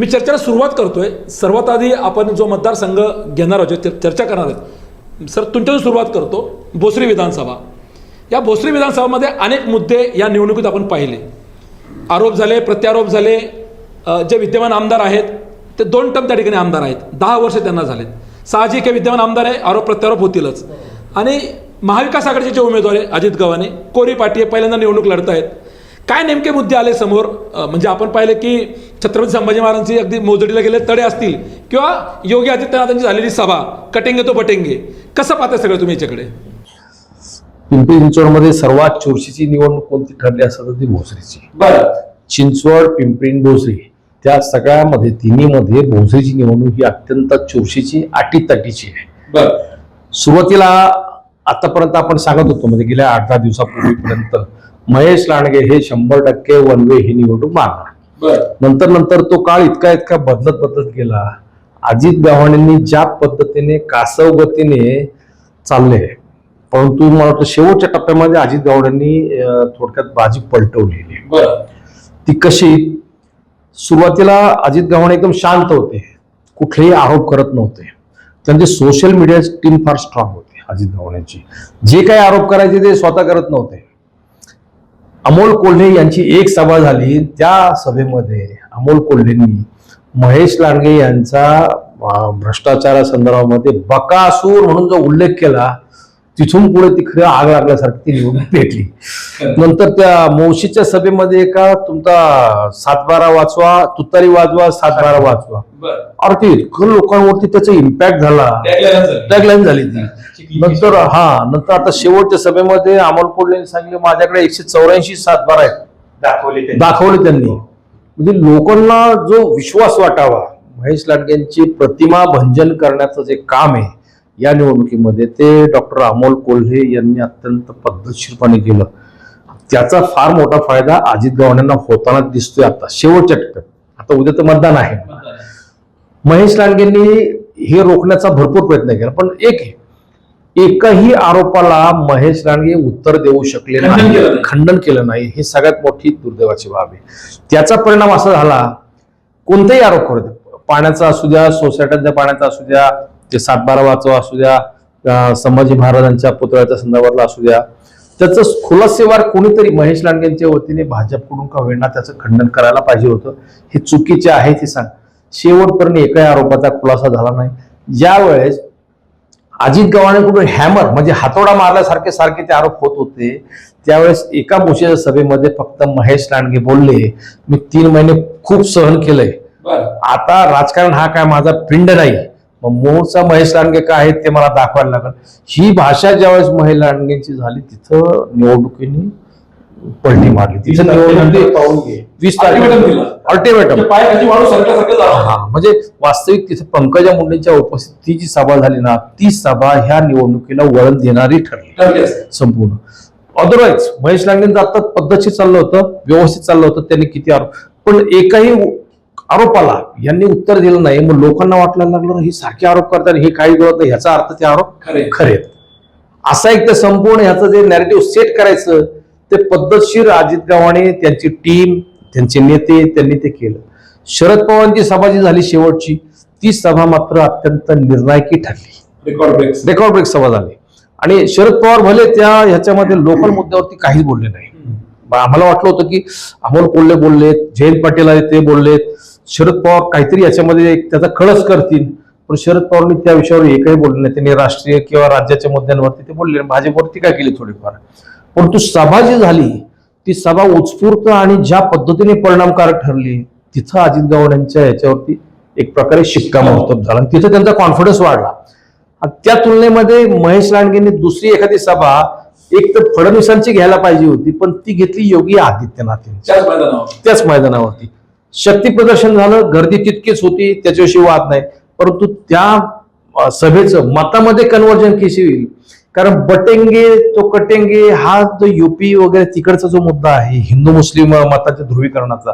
मी चर्चेला सुरुवात करतोय. सर्वात आधी आपण जो मतदारसंघ घेणार आहोत चर्चा करणार आहेत. सर तुमच्यातून सुरुवात करतो. भोसरी विधानसभा. या भोसरी विधानसभामध्ये अनेक मुद्दे या निवडणुकीत आपण पाहिले. आरोप झाले प्रत्यारोप झाले जे विद्यमान आमदार आहेत ते दोन टर्म त्या ठिकाणी आमदार आहेत. दहा वर्ष त्यांना झालेत. साहजिक हे विद्यमान आमदार आहे आरोप प्रत्यारोप होतीलच. आणि महाविकास आघाडीचे जे उमेदवार आहे अजित गव्हाणे कोरी पाटील पहिल्यांदा निवडणूक लढत आहेत. काय नेमके मुद्दे आले समोर? म्हणजे आपण पाहिले की छत्रपती संभाजी महाराजांची अगदी मोजडीला गेले तडे असतील. किंवा योगी आदित्यनाथांची झालेली सभा कटेंगे तो बटेंगे. कसं पाहता सगळं तुम्ही याच्याकडे? पिंपरी चिंचवडमध्ये सर्वात चोरशीची निवडणूक कोणती ठरली असेल तर ती भोसरीची. बरं. चिंचवड पिंपरी भोसरी त्या सगळ्यामध्ये तिन्हीमध्ये भोसरीची निवडणूक ही अत्यंत चोरशीची आटीतटीची आहे. बरं. सुरुवातीला आतापर्यंत आपण सांगत होतो म्हणजे गेल्या आठ दहा दिवसापूर्वीपर्यंत महेश लांडगे हे शंभर टक्के वन वे ही निवडणूक मारणार. नंतर नंतर तो काळ इतका इतका बदलत बदलत गेला. अजित गव्हाणेंनी ज्या पद्धतीने कासव गतीने चालले परंतु मला वाटतं शेवटच्या टप्प्यामध्ये अजित गव्हाणेंनी थोडक्यात बाजी पलटवलेली. ती कशी? सुरुवातीला अजित गव्हाणे एकदम शांत होते. कुठलेही आरोप करत नव्हते. त्यांची सोशल मीडिया टीम फार स्ट्रॉंग होती अजित गव्हाणेची जे काही आरोप करायचे ते स्वतः करत नव्हते. अमोल कोल्हे यांची एक सभा झाली त्या सभेमध्ये अमोल कोल्हेंनी महेश लांडगे यांचा भ्रष्टाचारा भ्रष्टाचारासंदर्भामध्ये बकासूर म्हणून जो उल्लेख केला तिथून पुढे ती खरं आग लागल्यासारखी ती निवडणूक पेटली. नंतर त्या मोशीच्या सभेमध्ये एका तुमचा सातबारा वाचवा तुतारी वाजवा सातबारा वाचवा. बरं. अरे ते इतकं लोकांवरती त्याचा इम्पॅक्ट झाला. टॅगलाईन झाली. ती. नंतर हा नंतर आता शेवटच्या सभेमध्ये अमोल कोल्हेने सांगितले माझ्याकडे एकशे चौऱ्याऐंशी सातबारा आहेत. दाखवले त्यांनी. दाखवले त्यांनी. म्हणजे लोकांना जो विश्वास वाटावा महेश लांडगेंची प्रतिमा भंजन करण्याचं जे काम आहे या निवडणुकीमध्ये ते डॉक्टर अमोल कोल्हे यांनी अत्यंत पद्धतशीरपणे केलं. त्याचा फार मोठा फायदा अजित गव्हाणेंना होताना दिसतोय आता. शेवटच्या टप्प्यात. आता उद्या तर मतदान आहे. महेश लांडगेंनी हे रोखण्याचा भरपूर प्रयत्न केला पण एक एकही आरोपाला महेश लांडगे उत्तर देऊ शकले नाही. खंडन केलं नाही हे सगळ्यात मोठी दुर्दैवाची बाब आहे. त्याचा परिणाम असा झाला कोणताही आरोप करू द्या पाण्याचा असू द्या सोसायट्यांच्या पाण्याचा असू द्या ते सातबारा वाचवा असू द्या संभाजी महाराजांच्या पुतळ्याच्या संदर्भातला असू द्या त्याचं खुलासेवार कोणीतरी महेश लांडगेंच्या वतीने भाजपकडून का होईना त्याचं खंडन करायला पाहिजे होतं हे चुकीचे आहे ते सांग. शेवटपर्यंत एकाही आरोपाचा खुलासा झाला नाही. ज्यावेळेस अजित गव्हाणेकडून हॅमर म्हणजे हातोडा मारल्यासारखे सारखे ते आरोप होत होते त्यावेळेस एका मोशीच्या सभेमध्ये फक्त महेश लांडगे बोलले. मी तीन महिने खूप सहन केलंय. आता राजकारण हा काय माझा पिंड नाही. मग मूळचा महेश लांडगे काय आहेत ते मला दाखवायला लागल. ही भाषा ज्यावेळेस महेश लांडगेंची झाली तिथं निवडणुकीने पलटी मारली. तिथं निवडणुकी वीस. अल्टिमेटम हा म्हणजे वास्तविक तिथे पंकजा मुंडेच्या उपस्थितीत ती जी सभा झाली ना ती सभा ह्या निवडणुकीला वळण देणारी ठरली. संपूर्ण. अदरवाईज महेश लांडेंचं आता पद्धतशीर चाललं होतं व्यवस्थित चाललं होतं त्यांनी किती आरोप पण एकही आरोपाला. यांनी उत्तर दिलं नाही. मग लोकांना वाटायला लागलं ही सारखे आरोप करतात हे काही नाही. ह्याचा अर्थ ते आरोप खरे. असा एक ते संपूर्ण ह्याचं जे नॅरेटिव्ह सेट करायचं ते पद्धतशीर अजित गव्हाणे त्यांची टीम त्यांचे नेते त्यांनी ते केलं. शरद पवारांची सभा जी झाली शेवटची ती सभा मात्र अत्यंत निर्णायकी ठरली. रेकॉर्ड ब्रेक्स रेकॉर्ड ब्रेक सभा झाली. आणि शरद पवार भले त्या ह्याच्यामध्ये लोकल मुद्द्यावरती काहीच बोलले नाही. आम्हाला वाटलं होतं की अमोल कोल्हे बोललेत जयंत पाटील आहे ते बोललेत. शरद पवार काहीतरी याच्यामध्ये त्याचा कळस करतील. पण शरद पवारांनी त्या विषयावर एकही बोलले नाही. त्यांनी राष्ट्रीय किंवा राज्याच्या मुद्द्यांवरती ते बोलले नाही. भाजपवरती काय केली थोडीफार? परंतु सभा जी झाली ती सभा उत्स्फूर्त आणि ज्या पद्धतीने परिणामकारक ठरली तिथं अजित गव्हाणेंच्या याच्यावरती एक प्रकारे शिक्कामोर्तब झाला. आणि तिथं त्यांचा कॉन्फिडन्स वाढला. त्या तुलनेमध्ये महेश लांडगेंनी दुसरी एखादी सभा एक तर फडणवीसांची घ्यायला पाहिजे होती पण ती घेतली योगी आदित्यनाथ यांची त्याच मैदानावर त्याच मैदानावरती. शक्ती प्रदर्शन झालं गर्दी तितकीच होती त्याच्याविषयी वाद नाही. परंतु त्या सभेचं मतामध्ये कन्वर्जन कशी होईल? कारण बटेंगे तो कटेंगे हा जो युपी वगैरे तिकडचा जो मुद्दा आहे हिंदू मुस्लिम मताच्या ध्रुवीकरणाचा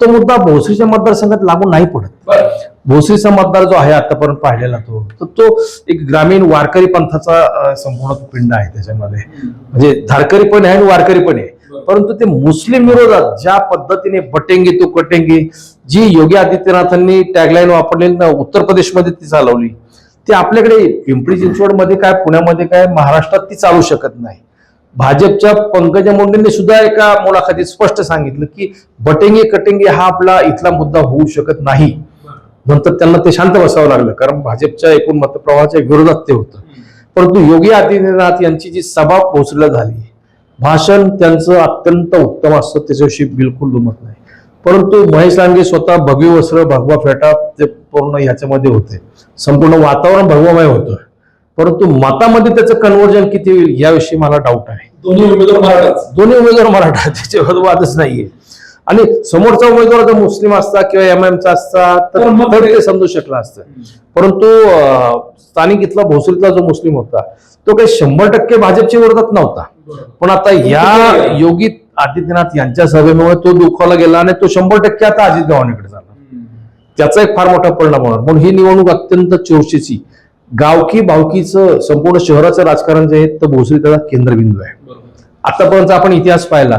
तो मुद्दा भोसरीच्या मतदारसंघात लागू नाही पडत. भोसरीचा मतदार जो आहे आतापर्यंत पाहिलेला तो तर तो एक ग्रामीण वारकरी पंथाचा संपूर्ण पिंड आहे त्याच्यामध्ये. म्हणजे धारकरी पण आहे आणि वारकरी पण आहे. परंतु ते मुस्लिम विरोधात ज्या पद्धतीने बटेंगे तो कटेंगे जी योगी आदित्यनाथांनी टॅगलाईन वापरली उत्तर प्रदेशमध्ये ती चालवली. ती आपल्याकडे पिंपरी चिंचवडमध्ये काय पुण्यामध्ये काय महाराष्ट्रात ती चालू शकत नाही. भाजपच्या पंकजा मुंडेंनी सुद्धा एका मुलाखतीत स्पष्ट सांगितलं की बटेंगे कटेंगे हा आपला इथला मुद्दा होऊ शकत नाही. नंतर त्यांना ते शांत बसावं लागलं कारण भाजपच्या एकूण मतप्रवाहाच्या विरोधात ते होतं. परंतु योगी आदित्यनाथ यांची जी सभा पोहोचल्या झाली भाषण त्यांचं अत्यंत उत्तम असतं त्याच्याविषयी बिलकुल दुमत नाही. परंतु महेश लांडगे स्वतः भगवी वस्त्र भगवा फेटा ते पूर्ण ह्याच्यामध्ये होते. संपूर्ण वातावरण भगवामय होतं. परंतु मतामध्ये त्याचं कन्वर्जन किती होईल याविषयी मला डाऊट आहे. दोन्ही उमेदवार मराठाच. दोन्ही उमेदवार मराठा त्याच्यावर वादच नाहीये. आणि समोरचा उमेदवार जर मुस्लिम असता किंवा एम चा असता तर ते- समजू शकला असतं. परंतु स्थानिक इथला भोसरीतला जो मुस्लिम होता तो काही शंभर टक्के भाजपच्या विरोधात नव्हता. पण आता या योगी आदित्यनाथ यांच्या सभेमुळे तो दुखावला गेला आणि तो शंभर टक्के आता अजित गव्हाणेकडे झाला. त्याचा एक फार मोठा परिणाम होणार. म्हणून ही निवडणूक अत्यंत चोरशीची गावकी भावकीचं संपूर्ण शहराचं राजकारण जे आहे तर भोसरी त्याचा केंद्रबिंदू आहे. आतापर्यंत आपण इतिहास पाहिला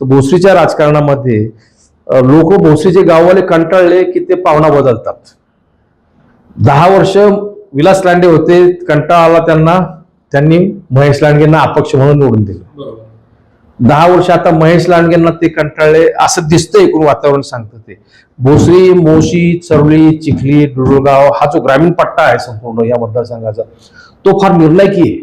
तर भोसरीच्या राजकारणामध्ये लोक भोसरीचे गाववाले कंटाळले की ते पाहुणा बदलतात. दहा वर्ष विलास लांडे होते कंटाळा आला त्यांना त्यांनी महेश लांडगेंना अपक्ष म्हणून निवडून दिलं. दहा वर्ष आता महेश लांडगेंना ते कंटाळले असं दिसतं एकूण वातावरण सांगतं ते. भोसरी मोशी चरवली चिखली डुडुळगाव हा जो ग्रामीण पट्टा आहे संपूर्ण या मतदारसंघाचा तो फार निर्णायकी आहे.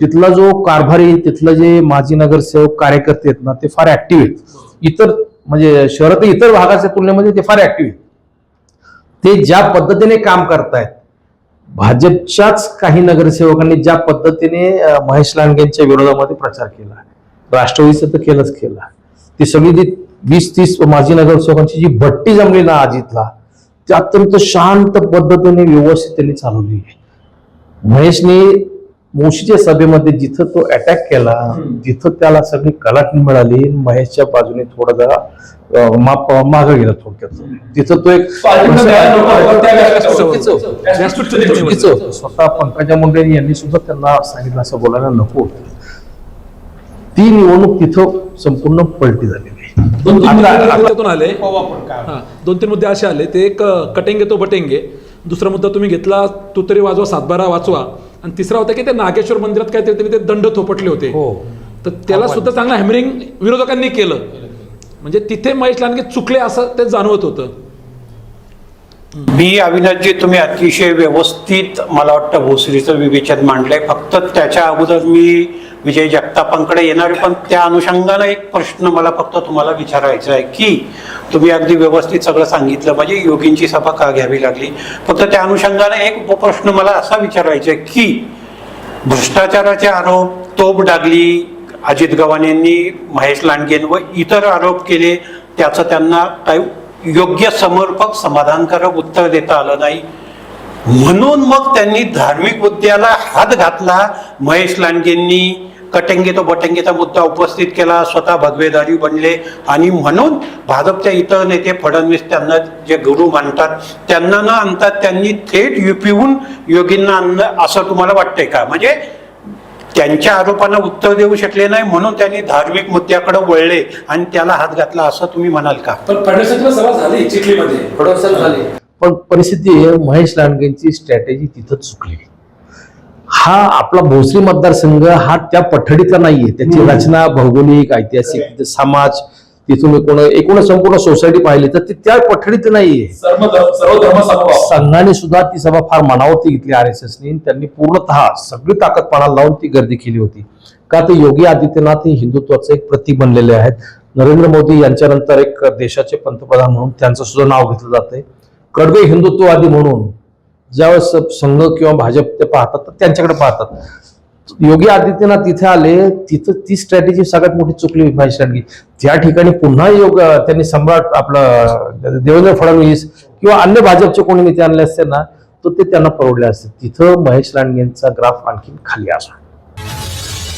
तिथला जो कारभारी तिथलं जे माजी नगरसेवक कार्यकर्ते आहेत ना ते फार ऍक्टिव्ह आहेत. इतर म्हणजे शहरातील इतर भागाच्या तुलनेमध्ये ते फार ऍक्टिव्ह आहेत. ते ज्या पद्धतीने काम करतायत भाजपच्याच काही नगरसेवकांनी ज्या पद्धतीने महेश लांडगेंच्या विरोधामध्ये प्रचार केला राष्ट्रवादीचं तर केलंच केलं. ती सगळी जी वीस तीस माजी नगरसेवकांची जी भट्टी जमली ना आजीतला ती अत्यंत शांत पद्धतीने व्यवस्थित त्यांनी चालवली. आहे महेशने मुशीच्या सभेमध्ये जिथं तो अटॅक केला तिथं त्याला सगळी कलाटणी मिळाली. महेशच्या बाजूने थोडं जरा माप मागं गेला थोडक्यात. तिथं तो एक स्वतः पंकजा मुंडे यांनी सुद्धा त्यांना सांगितलं असं बोलायला नको होतं. ती निवडणूक तिथं संपूर्ण पलटी झालेली आले हा, दोन तीन मुद्दे असे आले. ते एक कटेंगे तो बटेंगे. दुसरा मुद्दा तुम्ही घेतला तू तरी वाजवा सातबारा वाचवा. आणि तिसरा होता की ते नागेश्वर मंदिरात काय ते दंड थोपटले होते. हो. तर त्याला सुद्धा चांगलं हॅमरिंग विरोधकांनी केलं. म्हणजे तिथे महेश लांडगे चुकले असं ते जाणवत होतं. मी अविनाशजी तुम्ही अतिशय व्यवस्थित मला वाटतं भोसरीचं विवेचन मांडलंय. फक्त त्याच्या अगोदर मी विजय जगतापांकडे येणार आहे, पण त्या अनुषंगानं एक प्रश्न मला फक्त तुम्हाला विचारायचा आहे की तुम्ही अगदी व्यवस्थित सगळं सांगितलं म्हणजे योगींची सभा का घ्यावी लागली? फक्त त्या अनुषंगानं एक उपप्रश्न मला असा विचारायचा आहे की भ्रष्टाचाराचे आरोप तोप डागली अजित गव्हाणेंनी महेश लांडगेंवर इतर आरोप केले त्याचं त्यांना काही योग्य समर्पक समाधानकारक उत्तर देता आलं नाही. म्हणून मग त्यांनी धार्मिक मुद्द्याला हात घातला. महेश लांडगेंनी कटंगे तो बटंगेचा मुद्दा उपस्थित केला स्वतः भगवेदारी बनले आणि म्हणून भाजपच्या इतर नेते फडणवीस त्यांना जे गुरु मानतात त्यांना न आणतात त्यांनी थेट युपीहून योगींना आणलं असं तुम्हाला वाटतंय का? म्हणजे त्यांच्या आरोपांना उत्तर देऊ शकले नाही म्हणून त्यांनी धार्मिक मुद्द्याकडे वळले आणि त्याला हात घातला असं तुम्ही म्हणाल का? पण सभा झाली चिखलीमध्ये. पण परिस्थिती आहे, महेश लांडगेंची स्ट्रॅटेजी तिथं चुकली. हा आपला भोसरी मतदारसंघ हा त्या पठडीतला नाहीये. त्याची रचना भौगोलिक ऐतिहासिक समाज तिथून एकूण एकूण संपूर्ण सोसायटी पाहिली तर ती त्या पठडीत नाहीये संघाने सुद्धा ती सभा फार मनावरती घेतली आर एस एसनी त्यांनी पूर्णतः सगळी ताकद पणाला लावून ती गर्दी केली होती. का तर योगी आदित्यनाथ हे हिंदुत्वाचं एक प्रतीक बनलेले आहेत. नरेंद्र मोदी यांच्यानंतर एक देशाचे पंतप्रधान म्हणून त्यांचं सुद्धा नाव घेतलं जातंय. कडवे हिंदुत्ववादी म्हणून ज्यावेळेस संघ किंवा भाजप ते पाहतात तर त्यांच्याकडे पाहतात. योगी आदित्यनाथ तिथे आले तिथं ती स्ट्रॅटेजी सगळ्यात मोठी चुकली महेश लांडगे त्या ठिकाणी पुन्हा योग त्यांनी सम्राट आपलं देवेंद्र फडणवीस किंवा अन्य भाजपचे कोणी नेते आणले असते ना तर ते त्यांना परवडले असते तिथं महेश लांडगेंचा ग्राफ आणखी खाली असतो